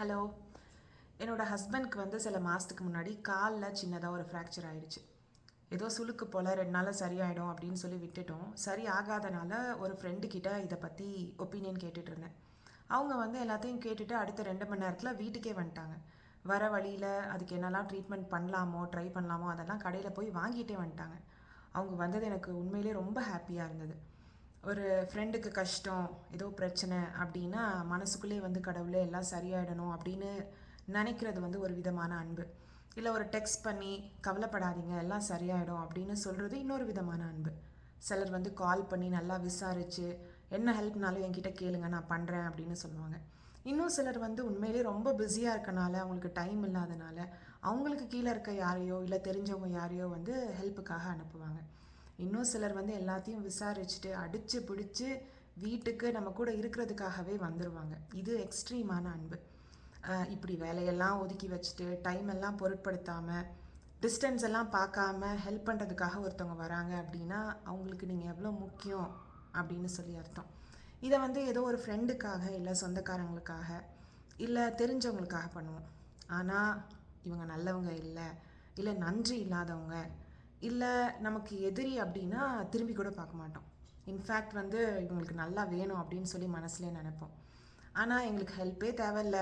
Hello என்னோட ஹஸ்பண்ட்க்கு வந்து சில மாதத்துக்கு முன்னாடி காலில் சின்னதாக ஒரு ஃப்ராக்சர் ஆயிடுச்சு. ஏதோ சுளுக்கு போல் ரெண்டு நாளில் சரியாயிடும் அப்படின்னு சொல்லி விட்டுட்டோம். சரி ஆகாதனால ஒரு ஃப்ரெண்டு கிட்ட இதை பற்றி ஒப்பீனியன் கேட்டுட்டு இருந்தேன். அவங்க வந்து எல்லாத்தையும் கேட்டுட்டு அடுத்த ரெண்டு மணி நேரத்தில் வீட்டுக்கே வந்துட்டாங்க. வர வழியில் அதுக்கு என்னெல்லாம் ட்ரீட்மெண்ட் பண்ணலாமோ ட்ரை பண்ணலாமோ அதெல்லாம் கடையில் போய் வாங்கிட்டே வந்துட்டாங்க. அவங்க வந்தது எனக்கு உண்மையிலே ரொம்ப ஹாப்பியாக இருந்தது. ஒரு ஃப்ரெண்டுக்கு கஷ்டம் ஏதோ பிரச்சனை அப்படின்னா மனசுக்குள்ளே வந்து கடவுளே எல்லாம் சரியாயிடணும் அப்படின்னு நினைக்கிறது வந்து ஒரு விதமான அன்பு. இல்லை ஒரு டெக்ஸ்ட் பண்ணி கவலைப்படாதீங்க எல்லாம் சரியாயிடும் அப்படின்னு சொல்கிறது இன்னொரு விதமான அன்பு. சிலர் வந்து கால் பண்ணி நல்லா விசாரித்து என்ன ஹெல்ப்னாலும் என்கிட்ட கேளுங்க நான் பண்ணுறேன் அப்படின்னு சொல்லுவாங்க. இன்னும் சிலர் வந்து உண்மையிலே ரொம்ப பிஸியாக இருக்கனால அவங்களுக்கு டைம் இல்லாதனால அவங்களுக்கு கீழே இருக்க யாரையோ இல்லை தெரிஞ்சவங்க யாரையோ வந்து ஹெல்ப்புக்காக அனுப்புவாங்க. இன்னும் சிலர் வந்து எல்லாத்தையும் விசாரிச்சுட்டு அடித்து பிடிச்சி வீட்டுக்கு நம்ம கூட இருக்கிறதுக்காகவே வந்துடுவாங்க இது எக்ஸ்ட்ரீமான அன்பு. இப்படி வேலையெல்லாம் ஒதுக்கி வச்சுட்டு டைம் எல்லாம் பொருட்படுத்தாமல் டிஸ்டன்ஸ் எல்லாம் பார்க்காம ஹெல்ப் பண்ணுறதுக்காக ஒருத்தவங்க வராங்க அப்படின்னா அவங்களுக்கு நீங்கள் எவ்வளோ முக்கியம் அப்படின்னு சொல்லி அர்த்தம். இதை வந்து ஏதோ ஒரு ஃப்ரெண்டுக்காக இல்லை சொந்தக்காரங்களுக்காக இல்லை தெரிஞ்சவங்களுக்காக பண்ணுவோம். ஆனால் இவங்க நல்லவங்க இல்லை இல்லை நன்றி இல்லாதவங்க இல்லை நமக்கு எதிரி அப்படின்னா திரும்பி கூட பார்க்க மாட்டோம். இன்ஃபேக்ட் வந்து இவங்களுக்கு நல்லா வேணும் அப்படின்னு சொல்லி மனசுலேயே நினைப்போம். ஆனால் எங்களுக்கு ஹெல்ப்பே தேவையில்ல.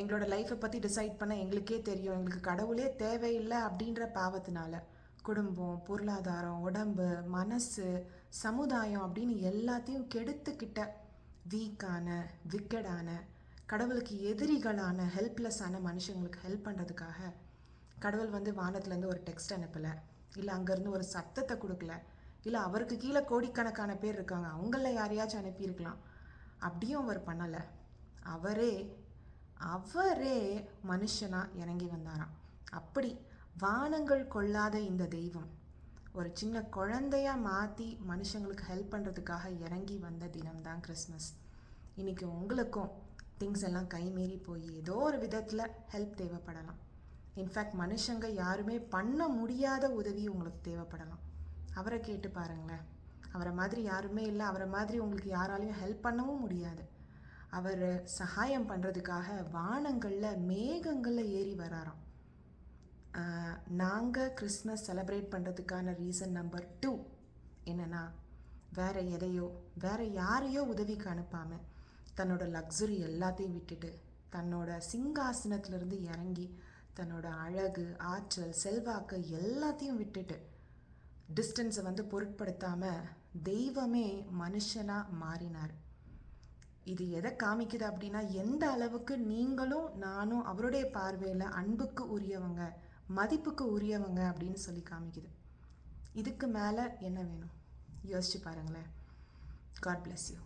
எங்களோட லைஃப்பை பற்றி டிசைட் பண்ண எங்களுக்கே தெரியும். எங்களுக்கு கடவுளே தேவையில்லை அப்படின்ற பாவத்தினால. குடும்பம் பொருளாதாரம் உடம்பு மனசு சமுதாயம் அப்படின்னு எல்லாத்தையும் கெடுத்துக்கிட்ட வீக்கான விக்கடான கடவுளுக்கு எதிரிகளான ஹெல்ப்லெஸ்ஸான மனுஷங்களுக்கு ஹெல்ப் பண்ணுறதுக்காக கடவுள் வந்து வானத்துலேருந்து ஒரு டெக்ஸ்ட் அனுப்பலை. இல்லை அங்கேருந்து ஒரு சத்தத்தை கொடுக்கல. இல்லை அவருக்கு கீழே கோடிக்கணக்கான பேர் இருக்காங்க. அவங்கள யாரையாச்சும் அனுப்பியிருக்கலாம். அப்படியும் அவர் பண்ணலை. அவரே அவரே மனுஷனாக இறங்கி வந்தாராம். அப்படி வானங்கள் கொள்ளாத இந்த தெய்வம் ஒரு சின்ன குழந்தையாக மாற்றி மனுஷங்களுக்கு ஹெல்ப் பண்ணுறதுக்காக இறங்கி வந்த தினம்தான் கிறிஸ்மஸ் இன்றைக்கி உங்களுக்கும் திங்ஸ் எல்லாம் கைமீறி போய் ஏதோ ஒரு விதத்தில் ஹெல்ப் தேவைப்படலாம். இன்ஃபேக்ட் மனுஷங்க யாருமே பண்ண முடியாத உதவி உங்களுக்கு தேவைப்படலாம். அவரை கேட்டு பாருங்களேன். அவரை மாதிரி யாருமே இல்லை. அவரை மாதிரி உங்களுக்கு யாராலையும் ஹெல்ப் பண்ணவும் முடியாது. அவர் சகாயம் பண்ணுறதுக்காக வானங்களில் மேகங்களில் ஏறி வராராம். நாங்கள் கிறிஸ்மஸ் செலப்ரேட் பண்ணுறதுக்கான ரீசன் நம்பர் டூ என்னென்னா வேறு எதையோ வேறு யாரையோ உதவிக்கு அனுப்பாமல் தன்னோட லக்ஸுரி எல்லாத்தையும் விட்டுட்டு தன்னோட சிங்காசனத்திலிருந்து இறங்கி தன்னோட அழகு ஆற்றல் செல்வாக்கு எல்லாத்தையும் விட்டுட்டு டிஸ்டன்ஸை வந்து பொருட்படுத்தாமல் தெய்வமே மனுஷனாக மாறினார். இது எதை காமிக்குது அப்படின்னா எந்த அளவுக்கு நீங்களும் நானும் அவருடைய பார்வையில் அன்புக்கு உரியவங்க மதிப்புக்கு உரியவங்க அப்படின்னு சொல்லி காமிக்குது. இதுக்கு மேலே என்ன வேணும்? யோசிச்சு பாருங்களேன். God bless you